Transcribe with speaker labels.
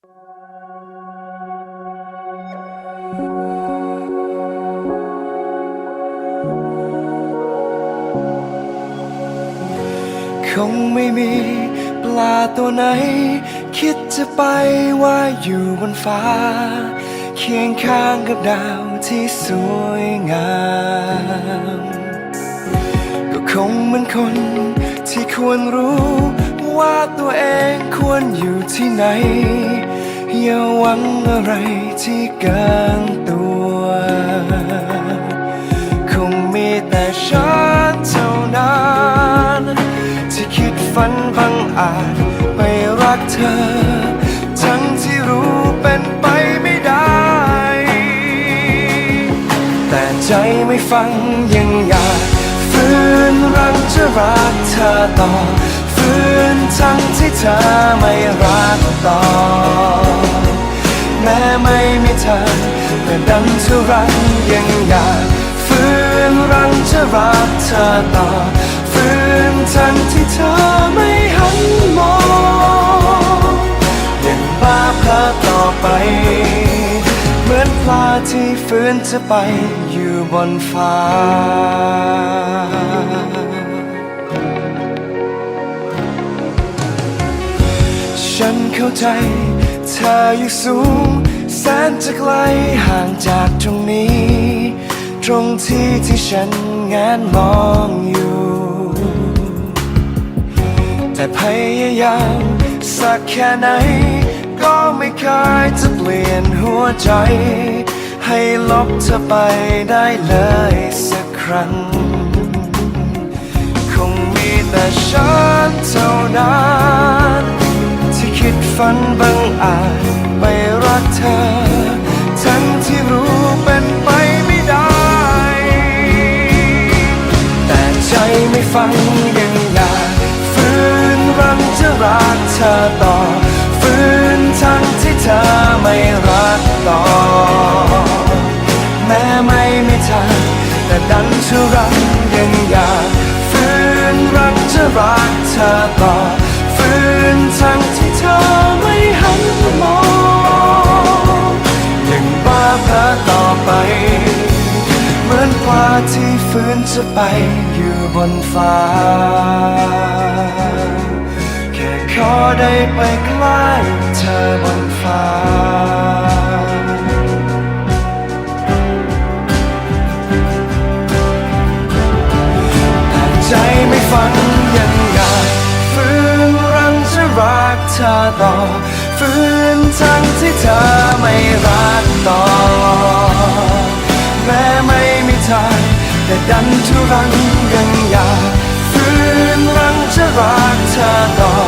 Speaker 1: คงไม่มีปลาตัวไหน คิดจะไปว่ายอยู่บนฟ้า เคียงข้างกับดาวที่สวยงาม ก็คงเหมือนคนที่ควรรู้ว่าตัวเองควรอยู่ที่ไหน อย่าหวังอะไรที่เกินตัว คงมีแต่ฉันเท่านั้น ที่คิดฝันบังอาจไปรักเธอ ทั้งที่รู้เป็นไปไม่ได้ แต่ใจไม่ฟังยังอยากฝืนรังจะรักเธอต่อฝืนทั้งที่เธอไม่รักต่อ แม้ไม่มีเธอแต่ดันทุรังยังอยากฝืนรังจะรักเธอต่อฝืนทั้งที่เธอไม่หันมองยังบ้าเพ้อต่อไป เหมือนปลาที่ฝืนจะไปอยู่บนฟ้าฉันเข้าใจ เธออยู่สูงแสนจะไกลห่างจากตรงนี้ ตรงที่ที่ฉันแงนมองอยู่ แต่พยายามสักแค่ไหน ก็ไม่เคยจะเปลี่ยนหัวใจ ให้ลบเธอไปได้เลยสักครั้ง คงมีแต่ฉันเท่านั้น อาจไปรักเธอ ทั้งที่รู้เป็นไปไม่ได้ แต่ใจไม่ฟังยังอยากฝืนรังจะรักเธอต่อฝืนทั้งที่เธอไม่รักต่อ แม้ไม่มีทางแต่ดันทุรังยังอยากฝืนรังจะรักเธอต่อฝืนทั้งที่ ที่ฝืนจะไปอยู่บนฟ้า แค่ขอได้ไปใกล้เธอบนฟ้า แต่ใจไม่ฟังยังอยากฝืนรังจะรักเธอต่อฝืนทั้งที่เธอไม่รักต่อแม้ไม่มีทาง 약간 두방강야 푸른 왕자와 타너